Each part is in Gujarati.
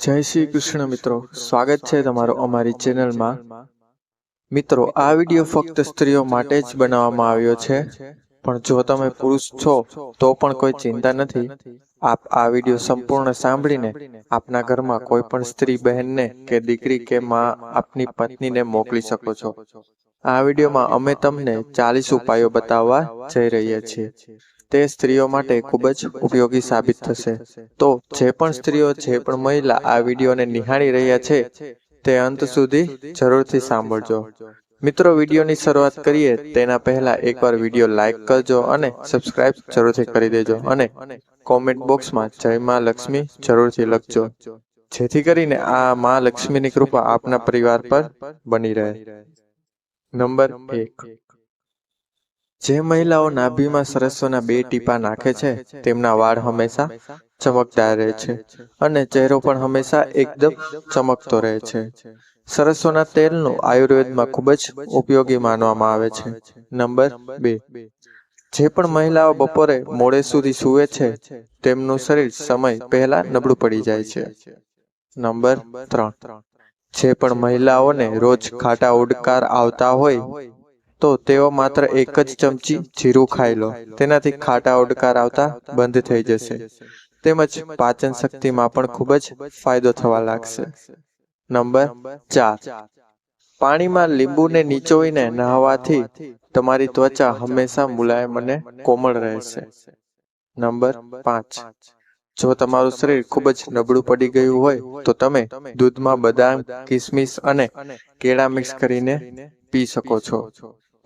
જય શ્રી કૃષ્ણ મિત્રો. સ્વાગત છે તમારું અમારી ચેનલમાં. મિત્રો આ વીડિયો ફક્ત સ્ત્રીઓ માટે જ બનાવવામાં આવ્યો છે. પણ જો તમે પુરુષ છો તો પણ કોઈ ચિંતા નથી. આપ આ વીડિયો સંપૂર્ણ સાંભળીને આપના ઘરમાં કોઈ પણ સ્ત્રી બહેનને કે દીકરી કે માં આપની પત્નીને મોકલી શકો છો. આ વિડીયોમાં અમે તમને ચાલીસ ઉપાયો બતાવવા જઈ રહ્યા છીએ. તે સ્ત્રીઓ માટે ખૂબ જ ઉપયોગી સાબિત થશે. તો જે પણ સ્ત્રીઓ, જે પણ મહિલા આ વિડીયોને નિહાળી રહ્યા છે, તે અંત સુધી જરૂરથી સાંભળજો. મિત્રો, વિડીયોની શરૂઆત કરીએ તેના પહેલા એકવાર વીડિયો લાઈક કરજો અને સબસ્ક્રાઇબ જરૂરથી કરી દેજો અને કોમેન્ટ બોક્સમાં જય માં લક્ષ્મી જરૂરથી લખજો. જેથી કરીને આ માં લક્ષ્મીની કૃપા આપના પરિવાર પર બની રહે. નંબર એક. જે મહિલાઓ નાભીમાં સરસ્વના બે ટીપા નાખે છે, તેમના વાળ હંમેશા ચમકદાર રહે છે અને ચહેરો પણ હંમેશા એકદમ ચમકતો રહે છે. સરસ્વના તેલનો આયુર્વેદમાં ખૂબ જ ઉપયોગી માનવામાં આવે છે. નંબર બે. જે પણ મહિલાઓ બપોરે મોડે સુધી સૂવે છે, તેમનું શરીર સમય પહેલા નબળું પડી જાય છે. નંબર ત્રણ. જે પણ મહિલાઓને રોજ ખાટા ઉડકાર આવતા હોય તો તેઓ માત્ર એક જ ચમચી જીરું ખાઈ લો. તેનાથી ખાટા ઓડકાર આવતા બંધ થઈ જશે. તેમજ પાચન શક્તિમાં પણ ખૂબ જ ફાયદો થવા લાગશે. નંબર ચાર. પાણીમાં લીંબુને નીચોવીને નહાવાથી તમારી ત્વચા હંમેશા મુલાયમ અને કોમળ રહેશે. નંબર પાંચ. જો તમારું શરીર ખૂબ જ નબળું પડી ગયું હોય, તો તમે દૂધમાં બદામ, કિસમિસ અને કેળા મિક્સ કરીને પી શકો છો.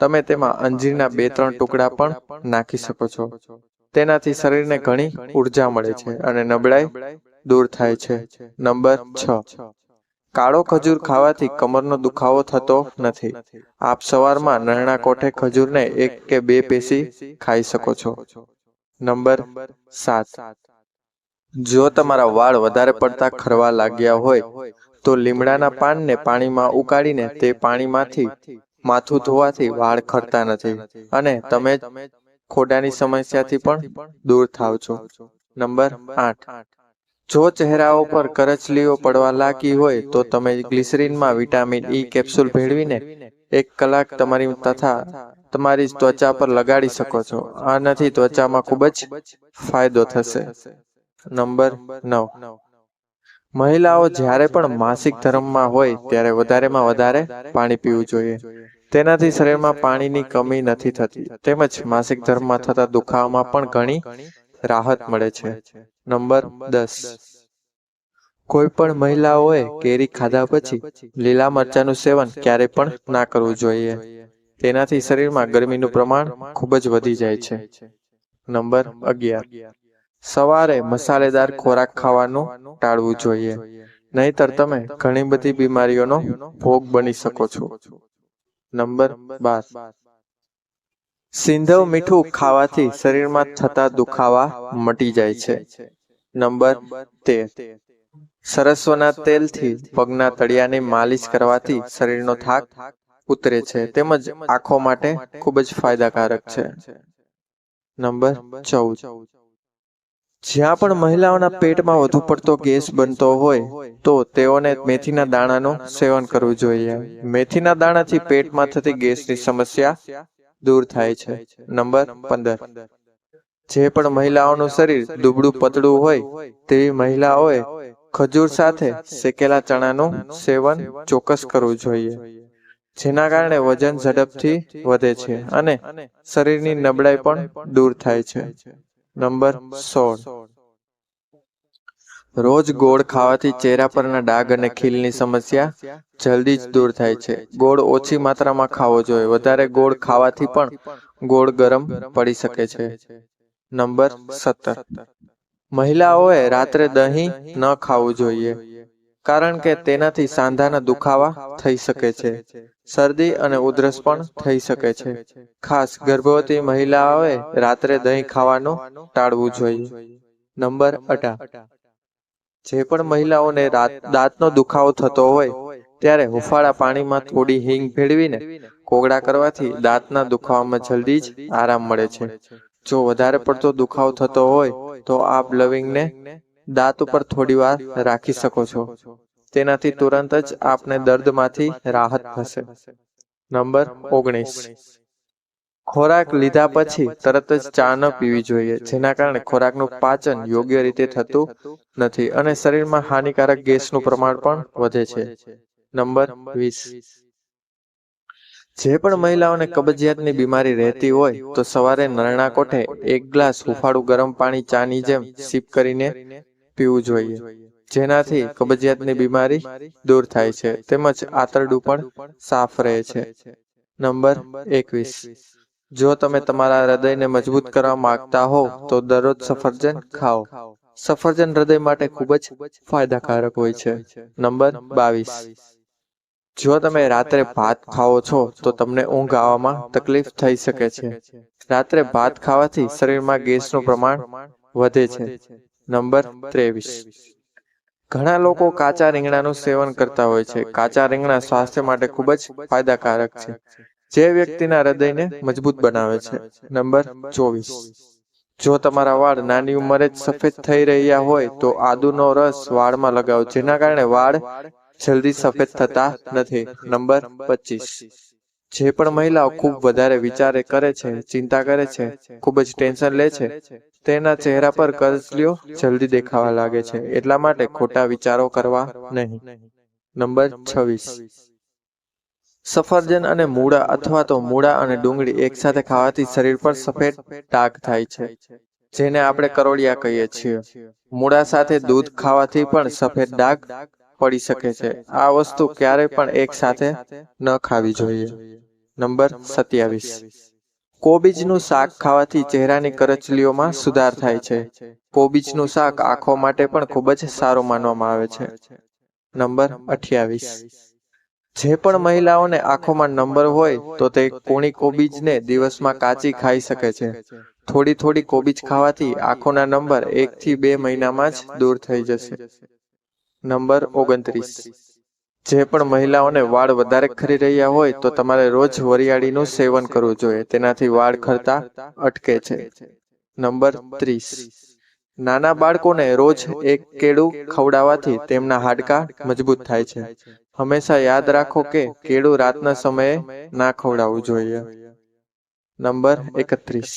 તમે તેમાં અંજીરના બે, ત્રણ ટુકડા પણ નાખી શકો છો. તેનાથી શરીરને ઘણી ઊર્જા મળે છે અને નબળાઈ દૂર થાય છે. નંબર છ. કાળો ખજૂર ખાવાથી કમરનો દુખાવો થતો નથી. આપ સવારમાં નરણા કોઠે ખજૂરને એક કે બે પેશી ખાઈ શકો છો. નંબર સાત. જો તમારા વાળ વધારે પડતા ખરવા લાગ્યા હોય, તો લીમડાના પાનને પાણીમાં ઉકાળીને તે પાણીમાંથી માથું ધોવાથી વાળ ખરતા નથી. અને તમે ખોડાની સમસ્યાથી પણ દૂર થાવ છો. નંબર આઠ. જો ચહેરાઓ પર કરચલીઓ પડવા લાગી હોય, તો તમે ગ્લિસરીનમાં વિટામિન ઈ કેપ્સ્યુલ ભેળવીને એક કલાક તમારી તથા તમારી ત્વચા પર લગાડી શકો છો. આનાથી ત્વચામાં ખૂબ જ ફાયદો થશે. નંબર નવ. મહિલાઓ જ્યારે પણ માસિક ધર્મમાં હોય, ત્યારે વધારેમાં વધારે પાણી પીવું જોઈએ. તેનાથી શરીરમાં પાણીની કમી નથી થતી. તેમજ માસિક ધર્મમાં થતા દુખાવામાં પણ ઘણી રાહત મળે છે. નંબર દસ. કોઈ પણ મહિલાઓએ કેરી ખાધા પછી લીલા મરચાનું સેવન ક્યારે પણ ના કરવું જોઈએ. તેનાથી શરીરમાં ગરમીનું પ્રમાણ ખૂબ જ વધી જાય છે. નંબર અગિયાર. સવારે મસાલેદાર ખોરાક ખાવાનું ટાળવું જોઈએ. નહીતર તમે ઘણી બધી બીમારીઓનો ભોગ બની શકો છો. નંબર બાર. સિંધવ મીઠું ખાવાથી શરીરમાં થતા દુખાવા મટી જાય છે. નંબર તેર. સરસવના તેલથી પગના તળિયાની માલિશ કરવાથી શરીરનો થાક ઉતરે છે, તેમજ આંખો માટે ખૂબ જ ફાયદાકારક છે. નંબર ચૌદ. જ્યાં પણ મહિલાઓના પેટમાં વધુ પડતો ગેસ બનતો હોય, તો તેઓને મેથીના દાણાનું સેવન કરવું જોઈએ. મેથીના દાણાથી પેટમાં થતી ગેસની સમસ્યા દૂર થાય છે. નંબર પંદર. જે પણ મહિલાઓનું શરીર દુબળું પતળું હોય, તેવી મહિલાઓએ ખજૂર સાથે શેકેલા ચણાનું સેવન ચોક્કસ કરવું જોઈએ. જેના કારણે વજન ઝડપથી વધે છે અને શરીરની નબળાઈ પણ દૂર થાય છે. નંબર સોળ. રોજ ગોળ ખાવાથી ચહેરા પરના ડાઘ અને ખીલની સમસ્યા જલ્દી જ દૂર થાય છે. ગોળ ઓછી માત્રામાં ખાવો જોઈએ. વધારે ગોળ ખાવાથી પણ ગોળ ગરમ પડી શકે છે. નંબર સત્તર. મહિલાઓએ રાત્રે દહીં ન ખાવું જોઈએ, કારણ કે તેનાથી સાંધાના દુખાવા થઈ શકે છે. શરદી અને ઉધરસ પણ થઈ શકે છે. ખાસ ગર્ભવતી મહિલાઓએ રાત્રે દહીં ખાવાનું ટાળવું જોઈએ. નંબર અઢાર. જે પણ મહિલાઓને દાંતનો દુખાવો થતો હોય, ત્યારે હુફાળા પાણીમાં થોડી હિંગ ભેળવીને કોગળા કરવાથી દાંતના દુખાવામાં જલ્દી જ આરામ મળે છે. જો વધારે પડતો દુખાવો થતો હોય, તો આપ લવિંગને દાંત ઉપર થોડી વાર રાખી શકો છો. તેનાથી તુરંત જ આપને દર્દમાંથી રાહત થશે. નંબર ઓગણીસ. ખોરાક લીધા પછી તરત જ ચા ન પીવી જોઈએ, જેના કારણે ખોરાકનું પાચન યોગ્ય રીતે થતું નથી અને શરીરમાં હાનિકારક ગેસનું પ્રમાણ પણ વધે છે. નંબર વીસ. જે પણ મહિલાઓને કબજિયાતની બીમારી રહેતી હોય, તો સવારે નરણા કોઠે એક ગ્લાસ હુફાળું ગરમ પાણી ચાની જેમ સીપ કરીને પીવું જોઈએ. જેનાથી કબજિયાતની બીમારી દૂર થાય છે. તેમજ આંતરડું પણ સાફ રહે છે. નંબર એકવીસ. જો તમે તમારા હૃદયને મજબૂત કરવા માંગતા હો, તો દરરોજ સફરજન ખાઓ. સફરજન હૃદય માટે ખૂબ જ ફાયદાકારક હોય છે. નંબર બાવીસ. જો તમે રાત્રે ભાત ખાઓ છો, તો તમને ઊંઘ આવવામાં તકલીફ થઈ શકે છે. રાત્રે ભાત ખાવાથી શરીરમાં ગેસનું પ્રમાણ વધે છે. નંબર ત્રેવીસ. ઘણા લોકો કાચા રીંગણાનું સેવન કરતા હોય છે. કાચા રીંગણા સ્વાસ્થ્ય માટે ખૂબ જ ફાયદાકારક છે. જે વ્યક્તિના હૃદયને મજબૂત બનાવે છે. નંબર ચોવીસ. જો તમારા વાળ નાની ઉંમરે જ સફેદ થઈ રહ્યા હોય, તો આદુનો રસ વાળમાં લગાવો. જેના કારણે વાળ જલ્દી સફેદ થતા નથી. નંબર પચીસ. જે પણ મહિલાઓ ખૂબ વધારે વિચારે કરે છે, ચિંતા કરે છે, ખૂબ જ ટેન્શન લે છે તેના ચહેરા પર કરચલીઓ જલ્દી દેખાવા લાગે છે. એટલા માટે ખોટા વિચારો કરવા નહીં. નંબર છવ્વીસ. સફરજન અને મૂળા અથવા તો મૂળા અને ડુંગળી એકસાથે ખાવાથી શરીર પર સફેદ ડાઘ થાય છે જેને આપણે કરોળિયા કહીએ છીએ. મૂળા સાથે દૂધ ખાવાથી પણ સફેદ ડાઘ પડી શકે છે. આ વસ્તુ ક્યારે પણ એક સાથે ન ખાવી જોઈએ. નંબર સત્યાવીસ. કોબીજનું શાક ખાવાથી ચહેરાની કરચલીઓમાં સુધાર થાય છે. કોબીજનું શાક આંખો માટે પણ ખૂબ જ સારું માનવામાં આવે છે. નંબર અઠ્યાવીસ. જે પણ મહિલાઓને આંખોમાં નંબર હોય તો તે કુણી કોબીજને દિવસમાં કાચી ખાઈ શકે છે. થોડી થોડી કોબીજ ખાવાથી આંખોના નંબર એક થી બે મહિનામાં જ દૂર થઈ જશે. નંબર ઓગણત્રીસ. જે પણ મહિલાઓને વાળ વધારે ખરી રહ્યા હોય તો તમારે રોજ વરિયાળીનું સેવન કરવું જોઈએ. તેનાથી વાળ ખરતા અટકે છે. નંબર ત્રીસ. નાના બાળકોને રોજ એક કેળું ખવડાવવાથી તેમના હાડકા મજબૂત થાય છે. હંમેશા યાદ રાખો કે કેળું રાતના સમયે ના ખવડાવવું જોઈએ. નંબર એકત્રીસ.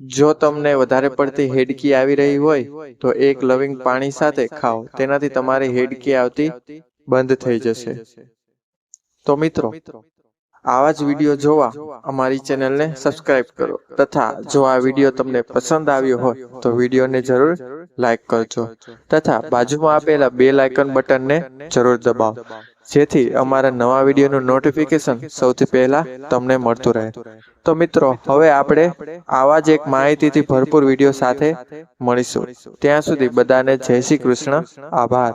જો તમને વધારે પડતી હેડકી આવી રહી હોય તો એક લવિંગ પાણી સાથે ખાઓ. તેનાથી તમારી હેડકી આવતી બંધ થઈ જશે. તો મિત્રો આવા જ વીડિયો જોવા અમારી ચેનલને સબસ્ક્રાઇબ કરો. તથા જો આ વીડિયો તમને પસંદ આવ્યો હોય તો વિડીયોને જરૂર લાઈક કરજો. તથા બાજુમાં આપેલા બે લાઇકન બટનને જરૂર દબાવો. જેથી અમારા નવા વિડીયોનું નોટિફિકેશન સૌથી પહેલા તમને મળતું રહે. તો મિત્રો હવે આપણે આવા જ એક માહિતીથી ભરપૂર વીડિયો સાથે મળીશું. ત્યાં સુધી બધાને જય શ્રી કૃષ્ણ. આભાર.